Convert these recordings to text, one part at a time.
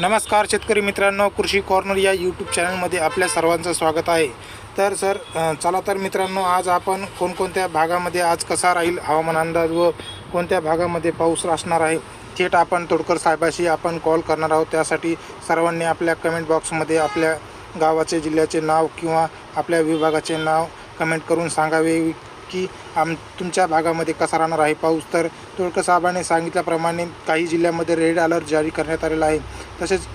नमस्कार शेतकरी मित्रांनो कृषी कॉर्नर या यूट्यूब चॅनलमध्ये आपल्या सर्वांचं स्वागत आहे. तर सर चला तर मित्रांनो आज आपण कोणकोणत्या भागामध्ये आज कसा राहील हवामान अंदाज व कोणत्या भागामध्ये पाऊस असणार आहे थेट आपण तोडकर साहेबाशी आपण कॉल करणार आहोत. त्यासाठी सर्वांनी आपल्या कमेंट बॉक्समध्ये आपल्या गावाचे जिल्ह्याचे नाव किंवा आपल्या विभागाचे नाव कमेंट करून सांगावे. की आम तुमच्या भागामध्ये कसा राहणार आहे पाऊस? तर तोडकर साहेबांनी सांगितल्याप्रमाणे काही जिल्ह्यामध्ये रेड अलर्ट जारी करण्यात आलेला आहे. तसेच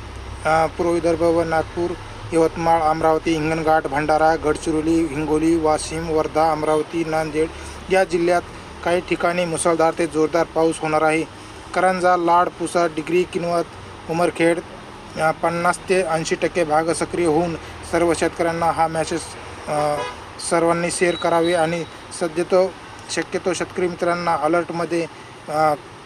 पूर्व विदर्भ व नागपूर यवतमाळ अमरावती हिंगणघाट भंडारा गडचिरोली हिंगोली वाशिम वर्धा अमरावती नांदेड या जिल्ह्यात काही ठिकाणी मुसळधार ते जोरदार पाऊस होणार आहे. करंजा लाड पुसा डिग्री किनवत उमरखेड पन्नास ते ऐंशी टक्के भाग सक्रिय होऊन सर्व शेतकऱ्यांना हा मॅसेज सर्वांनी शेअर करावे आणि सध्यातो शक्यतो शेतकरी मित्रांना अलर्टमध्ये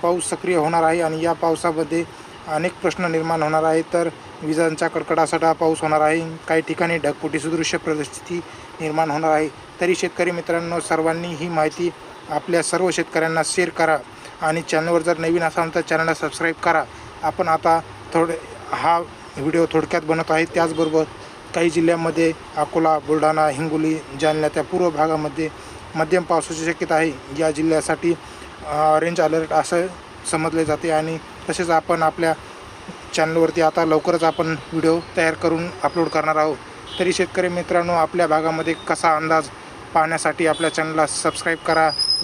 पाऊस सक्रिय होणार आहे आणि या पावसामध्ये अनेक प्रश्न निर्माण होणार आहे तर विजांच्या कडकडासाठा पाऊस होणार आहे. काही ठिकाणी ढगपुटी सदृश्य परिस्थिती निर्माण होणार आहे. तरी शेतकरी मित्रांनो सर्वांनी ही माहिती आपल्या सर्व शेतकऱ्यांना शेअर करा आणि चॅनलवर जर नवीन असाल तर चॅनलला सबस्क्राईब करा. आपण आता थोडे हा व्हिडिओ थोडक्यात बनवत आहे. त्याचबरोबर काही जिल्ह्यांमध्ये अकोला बुलढाणा हिंगोली जालना त्या पूर्व भागामध्ये मध्यम पावसाची शक्यता आहे. या जिल्ह्यासाठी ऑरेंज अलर्ट असं समजले जाते आणि तसेच आपण आपल्या चॅनलवरती आता लवकरच आपण व्हिडिओ तयार करून अपलोड करणार आहोत. तरी शेतकरी मित्रांनो आपल्या भागामध्ये कसा अंदाज पाहण्यासाठी आपल्या चॅनलला सबस्क्राईब करा.